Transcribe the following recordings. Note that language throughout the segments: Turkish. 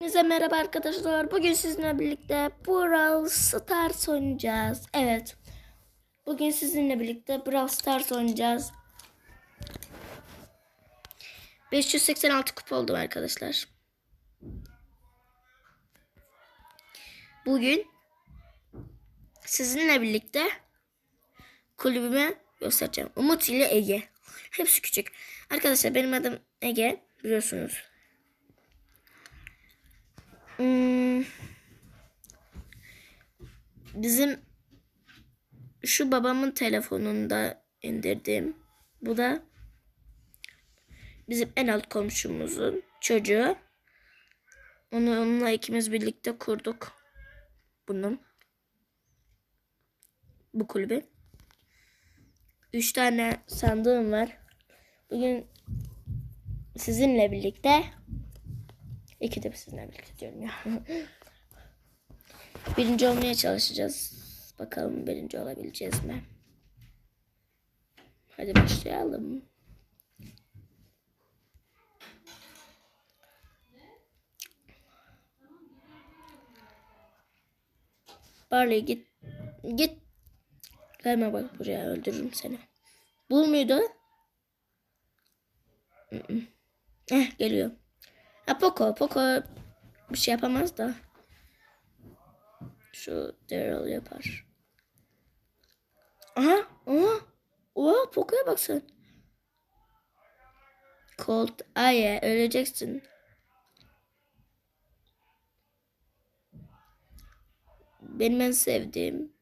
Hepinize merhaba arkadaşlar. Bugün sizinle birlikte Brawl Stars oynayacağız. Evet. Bugün sizinle birlikte Brawl Stars oynayacağız. 586 kupa oldum arkadaşlar. Bugün sizinle birlikte kulübüme göstereceğim. Umut ile Ege. Hepsi küçük. Arkadaşlar benim adım Ege. Biliyorsunuz. Bizim şu babamın telefonunda indirdim. Bu da bizim en alt komşumuzun çocuğu. Onu onunla ikimiz birlikte kurduk. Bunun. Bu kulübü. Üç tane sandığım var. Bugün sizinle birlikte İki de sizinle birlikte diyorum ya. birinci olmaya çalışacağız. Bakalım birinci olabileceğiz mi? Hadi başlayalım. Barley git. Git. Gelme bak buraya öldürürüm seni. Bul muydu? Mm-mm. Eh geliyor. Ha Poco. Poco bir şey yapamaz da. Şu Daryl yapar. Aha. Aha. Oha Poco'ya bak sen. Colt. Aye öleceksin. Benim en sevdiğim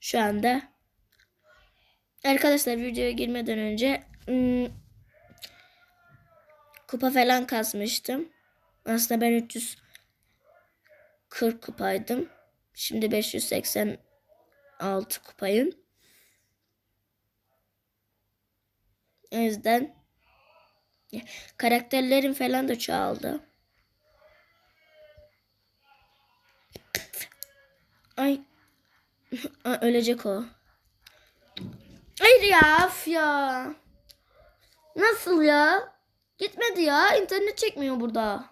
şu anda arkadaşlar videoya girmeden önce hmm, kupa falan kasmıştım. Aslında ben 340 kupaydım. Şimdi 586 kupayım. O yüzden karakterlerim falan da çoğaldı. Ay. Ölecek o. Hayır ya, of ya. Nasıl ya? Gitmedi ya. İnternet çekmiyor burada.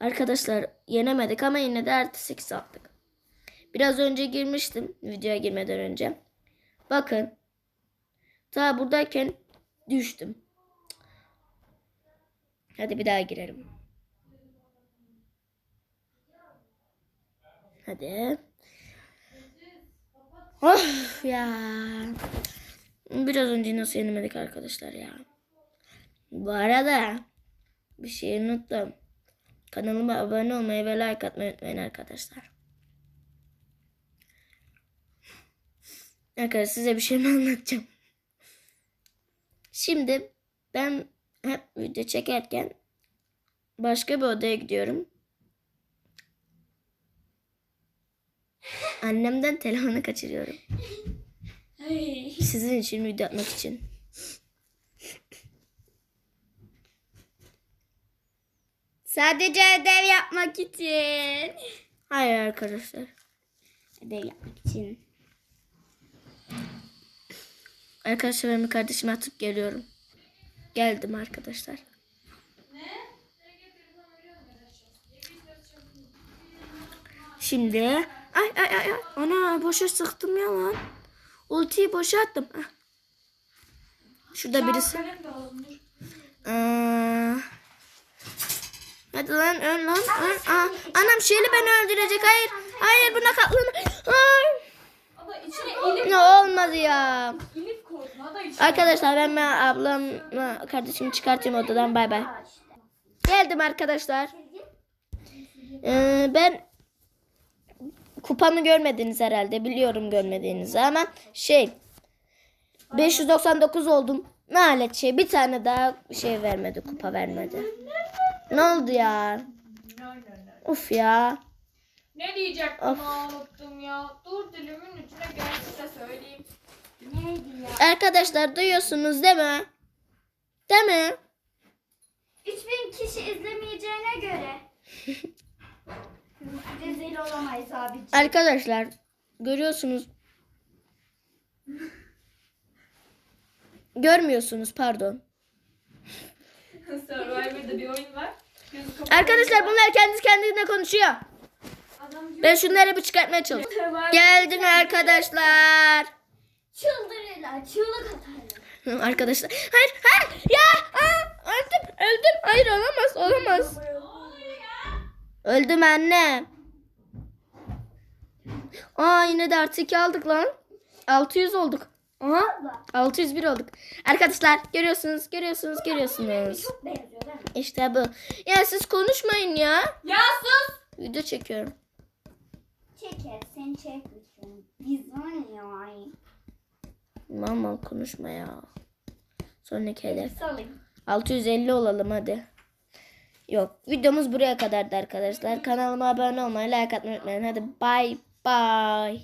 Arkadaşlar yenemedik ama yine de artı 8 attık. Biraz önce girmiştim. Videoya girmeden önce. Bakın. Ta buradayken düştüm. Hadi bir daha girelim. Hadi. Of ya. Biraz önce nasıl yenemedik arkadaşlar ya. Bu arada bir şey unuttum. Kanalıma abone olmayı ve like atmayı unutmayın arkadaşlar. Arkadaşlar size bir şey mi anlatacağım? Şimdi ben hep video çekerken başka bir odaya gidiyorum. Annemden telefonu kaçırıyorum. Sizin için video atmak için. Sadece ödev yapmak için. Hayır arkadaşlar. Ödev yapmak için. Arkadaşlar ben bir kardeşimi atıp geliyorum. Geldim arkadaşlar. Şimdi ay ay ay ay. ana boşa sıktım ya lan. Ultiyi boşa attım. Ah. Şurada birisi. Aa, hadi lan öl lan. öl. Aa, anam Şeli beni öldürecek. Hayır. Hayır buna elif, Ne olmadı ya. Arkadaşlar ben, ben ablamla kardeşimi çıkartayım odadan bay bay. Geldim arkadaşlar. Ee, ben kupamı görmediniz herhalde. Biliyorum görmediğinizi ama şey 599 oldum. Ne alet şey bir tane daha şey vermedi kupa vermedi. Ne oldu ya? Uf ya. Ne diyecektim unuttum ya. Dur dilimin ucuna gelsin de söyleyeyim. Neydi ya? Arkadaşlar duyuyorsunuz değil mi? Değil mi? 3000 kişi izlemeyeceğine göre. Rezil olamayız abi. Arkadaşlar görüyorsunuz. Görmüyorsunuz pardon. Survivor'da bir oyun var. Arkadaşlar bunlar kendi kendine konuşuyor. Ben şunları bir çıkartmaya çalışıyorum. Geldim arkadaşlar. Çıldırırlar. Çığlık atarlar. Arkadaşlar. Hayır hayır ya. Aa, öldüm öldüm. Hayır olamaz olamaz. Öldüm anne. Aa yine de artı 2 aldık lan. 600 olduk. Aha 601 olduk. Arkadaşlar görüyorsunuz görüyorsunuz görüyorsunuz. Çok benziyor değil mi? İşte bu. Ya siz konuşmayın ya. Ya sus. Video çekiyorum. Çeker. Seni çek lütfen. Biz var ya. Mama konuşma ya. Sonraki hedef. Salayım. 650 olalım hadi. Yok videomuz buraya kadardı arkadaşlar. Kanalıma abone olmayı, like atmayı unutmayın. Hadi bay bay.